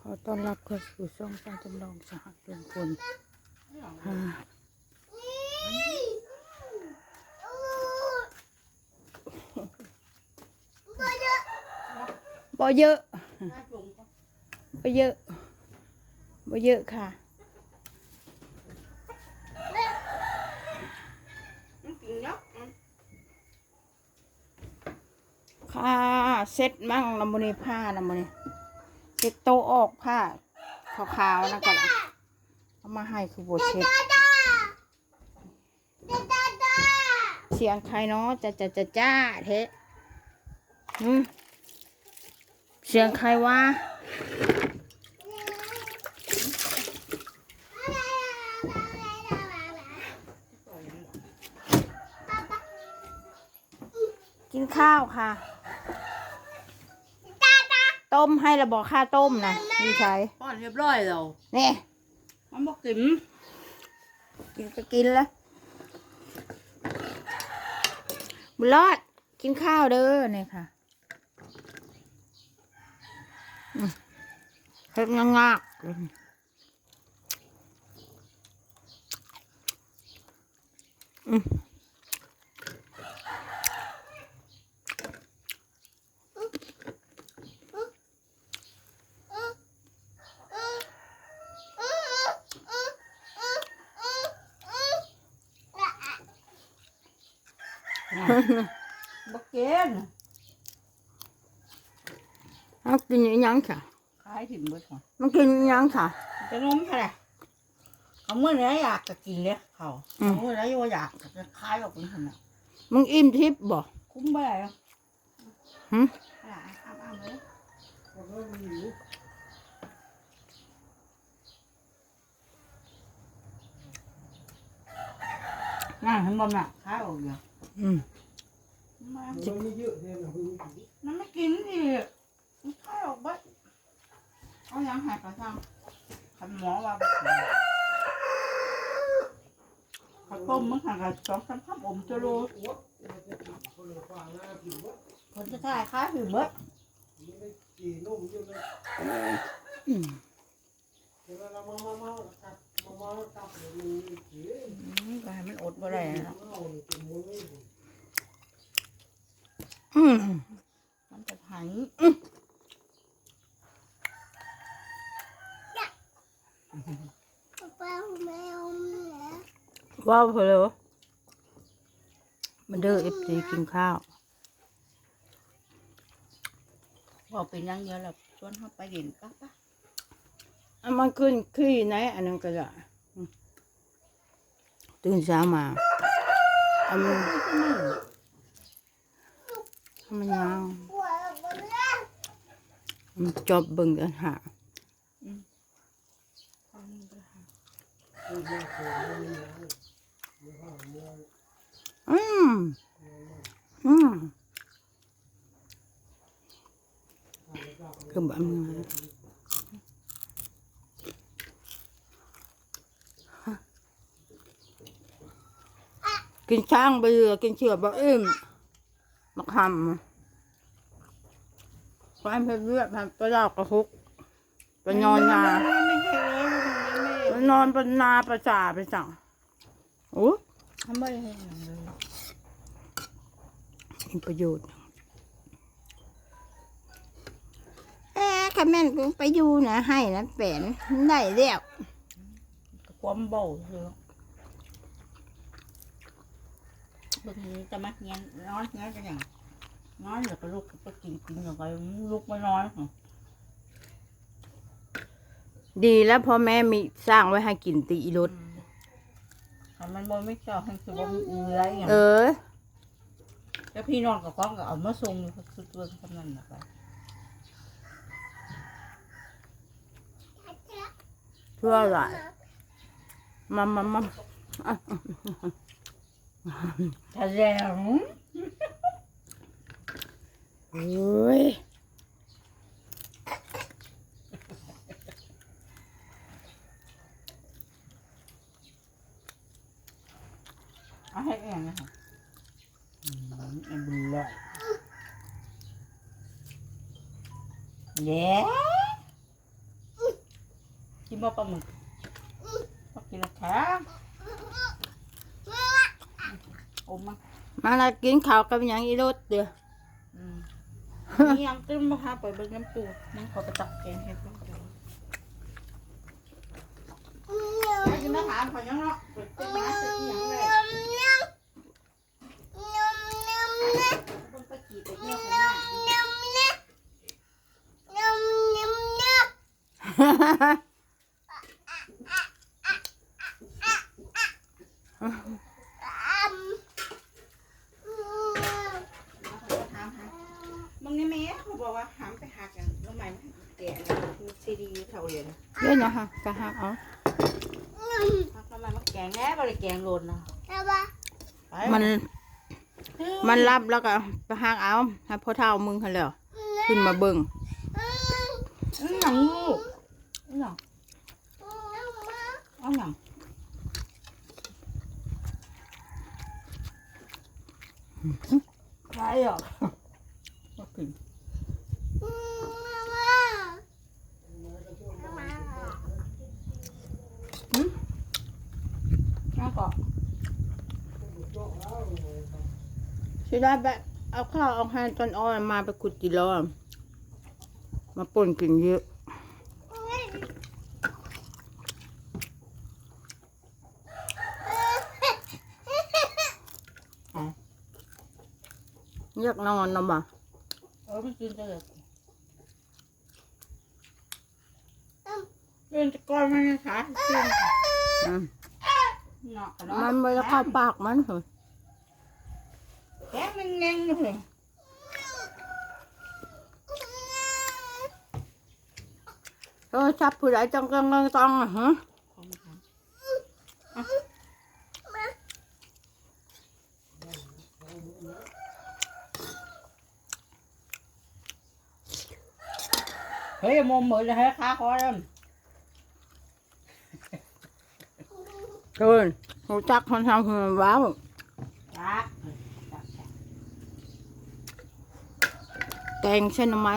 ขอต้อนรับเข้าสู่ช่องป้าจำลองสหลุงพลอ่าบ่เยอะบ่เยอะบ่เยอะค่ะค่ะเซ็ตมั่งลำบนีผ้าลำบนี เซ็ตโตะออกผ้าขาวๆนะกันเอามาให้คือบทเช็ดเสียงใครเนาะจะจะจะจ้าเทะเสียงใครวะกินข้าวค่ะ ต้มให้ระบอกค่าต้มนะนี่ใช้ป้อนเรียบร้อยแล้วนี่มันบอกกินกินก็กินแล้วบุญรอดกินข้าวเด้อเนี่ยค่ะอืมเฮ็ดงางากๆอืม บอกกินเอากินอีหยังค่ะขายถิ่มเบิดหัวมันกินอีหยังค่ะ จะนมเท่าไหร่เขาเมื่อไหรอยากจะกินเลยเขาอืม เขาเมื่อไหรว่าอยากจะขายออกเป็นขนาดมึงอิ่มทิพย์บ่ คุ้มไปไหนอะหึอะอ้ามอ้ามเลยน่าเห็นบ่น่ะขายออกเยอะอืม มามันไม่กินดิมันขายออกเบิดเอายังหายกระซังคันหมอว่าบ่กินข้าวต้มมันหันกับสองสามคำอมจะรู้คนจะถ่ายค้ายถือเบิดอืมอืมก็ให้มันอดบ่ได้นะ อืม มันจะหาย ว้าวเพลอมันเด้อเอฟซีกินข้าวบอกเป็นอยังเดียวแล้วชวนเขาไปเด่นปั๊บปั๊บอันมันขึ้นขี้ไหนอันนั้นก็ได้อืมตื่นเช้ามาอันมันอันมันยาวมันจอบเบิ่งกันหาอืม อืมคือแบบนี้นะกินช้างไปเรือกินเชือกบะอิ่มมะขำความเพลือเลือดไปลากระคุกไปนอนนาไม่ใช่เลยไปนอนบนนาประจ่าไปสั่ง โอ้ทำไม่ได้อย่างเลยมีประโยชน์เอ๊ะคำแม่นกูไปอยู่นะให้นะแปนได้แล้วความเบาเลยบางทีจะมาเงี้ยนอนเงี้ยกันอย่างนอนเดี๋ยวก็ลุกไปกินกินอย่างไรลุกไม่นอนดีแล้วพ่อแม่มีสร้างไว้ให้กินตีอีรถ ถ้ามันบ่ไม่ชอบให้คือบ่เหลืออย่างเออ แล้วพี่น้องกับก้องก็เอามาส่งอยู่คือตัวกำนันน่ะไปเพื่ออะไรมามามาอะถ้าแล้วโอ้ย เอาให้เองนะคะอืมอันบุญเลยเย้กินบ่ปลาหมึกบ่กินละแข็งอมมามาละกินข้าวกับหยังอีรถเด้ออืมนี่ยังตึ้มมาพาไปเบิ่งน้ำปูนั่งขอไปตักแกงเห็ดบ้างเดี๋ยวไปกินอาหารขอยังเนาะไปตึ้มมาเสร็จอีหยังเลยเบิ่งไปกี่ไปเที่ยวข้างหน้า เขาถา มึงนี่แม่เขาบอกว่าหามไปหากันแล้วใหม่แกะซีดีเท่าเรียนเดี๋ยวนะฮะกะหักเอาหักทำไมมันแกงแง่บริแกงโลนนะมัน มันรับแล้วก็ไปหักเอาให้พ่อเฒ่ามึงหั่นแล้วขึ้นมาเบิ่งหนังลูก หนังเอาหนังใครอะมากินเอาก่อนสิได้แบบเอาข้าวเอาให้ต้นอ้อยมาไปขุดกิโลอะมาป่นกินเยอะ อยากนอนนะบ่ะเออไม่กินจะเลยเล่นจะก้อนมันนะคะกินอืมเนาะเนาะมันไม่ได้เข้าปากมันเหรอแกะมันแงงเลยโทรศัพท์ผู้ใดจังกังกังตังอะฮะ เฮ้ยมอมเหมือนเลยให้ขาคอแล้วเกินหูจักคนทำคือว้าวจ้าแกงเส้นน้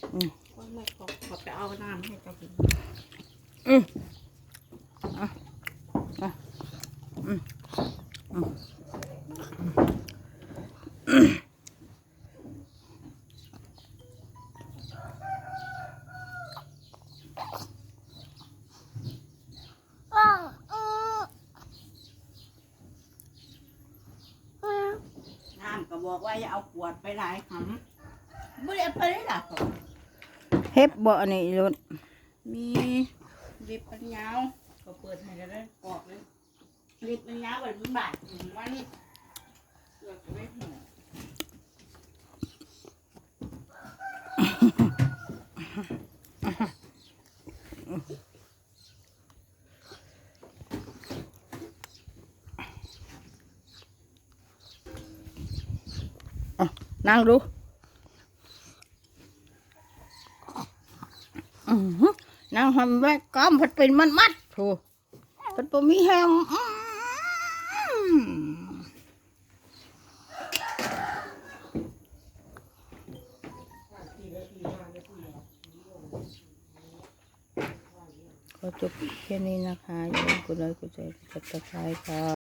ข้างให้เอาตัวลองทำนองไม่อิ่มเราบอกอืมว่าไม่ขอขอไปเอาน้ำให้เจ้ากินอืมอะอะอืมอืมน้ำก็บอกว่าอย่าเอาขวดไปหลายคำไม่ได้เอไปได้หรอก เฮ็บบ่อันนี้รถมีริบปัญญาวก็เปิดให้ได้เลยกรอกเลยริบปัญญาวแบบมันบาดถึงวันนี้เกือบจะไม่หัวนั่งดูอือ นางทำแว้ก้อมพัดเป็นมันมัดโถพัดปมีแฮมอื้อก็จบแค่นี้นะคะอย่าลืมกดไลค์กดแชร์กดติดตามค่ะ